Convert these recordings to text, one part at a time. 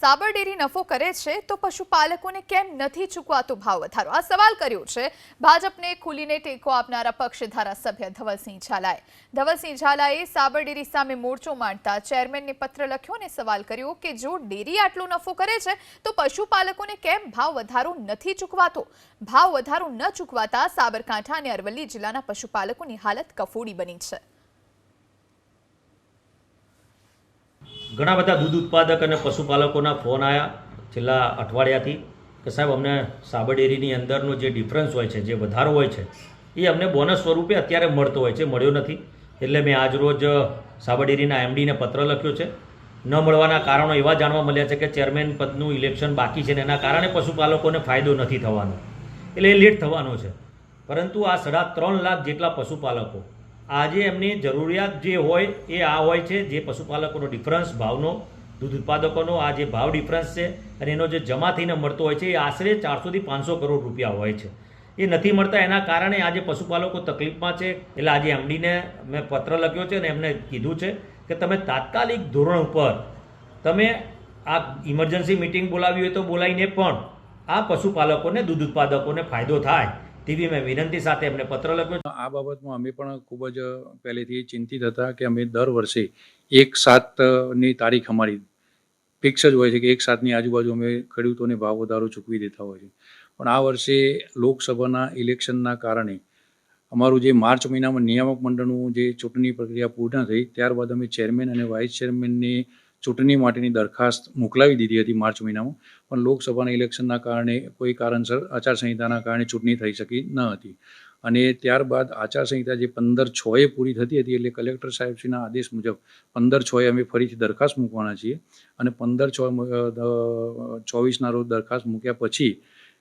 સાબર dairy નફો કરે છે, તો પશુપાલકોને કેમ નથી ચૂકવાતો ભાવ વધારો? આ સવાલ કર્યો છે. ભાજપને ખુલીને ટેકો આપનારા પક્ષ ધારાસભ્ય ધવલસિંહ ઝાલાએ. ધવલસિંહ ઝાલાએ સાબર ડેરી સામે મોરચો માંડતા ચેરમેનને પત્ર લખ્યો અને સવાલ કર્યો કે જો ડેરી આટલો નફો કરે છે, તો પશુપાલકોને કેમ ભાવ વધારો નથી ચૂકવાતો? ભાવ વધારો ન ચૂકવાતા સાબરકાંઠા અને અરવલ્લી જિલ્લાના પશુપાલકોની હાલત કફોડી બની છે. ઘણા બધા દૂધ ઉત્પાદક અને પશુપાલકોના ફોન આવ્યા છેલ્લા અઠવાડિયાથી કે સાહેબ, અમને સાબર ડેરીની અંદરનો જે ડિફરન્સ હોય છે, જે વધારો હોય છે, એ અમને બોનસ સ્વરૂપે અત્યારે મળતો હોય છે, મળ્યો નથી. એટલે મેં આજ રોજ સાબર ડેરીના એમડીને પત્ર લખ્યો છે. ન મળવાના કારણો એવા જાણવા મળ્યા છે કે ચેરમેન પદનું ઇલેક્શન બાકી છે ને એના કારણે પશુપાલકોને ફાયદો નથી થવાનો. એટલે એ લેટ થવાનો છે. પરંતુ આ સાડા ત્રણ લાખ જેટલા પશુપાલકો આજે એમની જરૂરિયાત જે હોય એ આ હોય છે, જે પશુપાલકોનો ડિફરન્સ ભાવનો, દૂધ ઉત્પાદકોનો આ જે ભાવ ડિફરન્સ છે અને એનો જે જમા થઈને મળતો હોય છે, એ આશરે ચારસોથી પાંચસો કરોડ રૂપિયા હોય છે. એ નથી મળતા એના કારણે આજે પશુપાલકો તકલીફમાં છે. એટલે આજે એમડીને મેં પત્ર લખ્યો છે અને એમને કીધું છે કે તમે તાત્કાલિક ધોરણ ઉપર તમે આ ઇમરજન્સી મિટિંગ બોલાવી હોય તો બોલાવીને પણ આ પશુપાલકોને, દૂધ ઉત્પાદકોને ફાયદો થાય. તેવી મેં વિનંતી સાથે એમને પત્ર લખ્યો આ બાબતમાં અમે પણ ખૂબ જ પહેલેથી ચિંતિત હતા કે અમે દર વર્ષે એક સાતની તારીખ અમારી ફિક્સ જ હોય છે કે એક સાતની આજુબાજુ અમે ખેડૂતોને ભાવ વધારો ચૂકવી દેતા હોય છે. પણ આ વર્ષે લોકસભાના ઇલેક્શનના કારણે અમારું જે માર્ચ મહિનામાં નિયામક મંડળનું જે ચૂંટણી પ્રક્રિયા પૂર્ણ થઈ, ત્યારબાદ અમે ચેરમેન અને વાઇસ ચેરમેનની ચૂંટણી માટેની દરખાસ્ત મોકલાવી દીધી હતી માર્ચ મહિનામાં, પણ લોકસભાના ઇલેક્શનના કારણે કોઈ કારણસર આચારસંહિતાના કારણે ચૂંટણી થઈ શકી ન હતી. અને ત્યારબાદ આચારસંહિતા જે પંદર છએ પૂરી થતી હતી એટલે કલેક્ટર સાહેબશ્રીના આદેશ મુજબ પંદર છએ અમે ફરીથી દરખાસ્ત મૂકવાના છીએ અને પંદર છ ચોવીસના રોજ દરખાસ્ત મૂક્યા પછી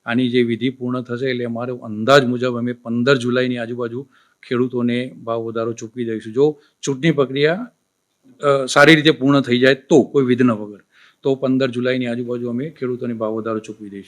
આની જે વિધિ પૂર્ણ થશે એટલે અમારો અંદાજ મુજબ અમે પંદર જુલાઈની આજુબાજુ ખેડૂતોને ભાવ વધારો ચૂકવી દઈશું. જો ચૂંટણી પ્રક્રિયા સારી રીતે પૂર્ણ થઈ જાય તો કોઈ વિઘ્ન વગર. તો પંદર જુલાઈની આજુબાજુ અમે ખેડૂતોને ભાવ વધારો ચૂકવી દઈશું.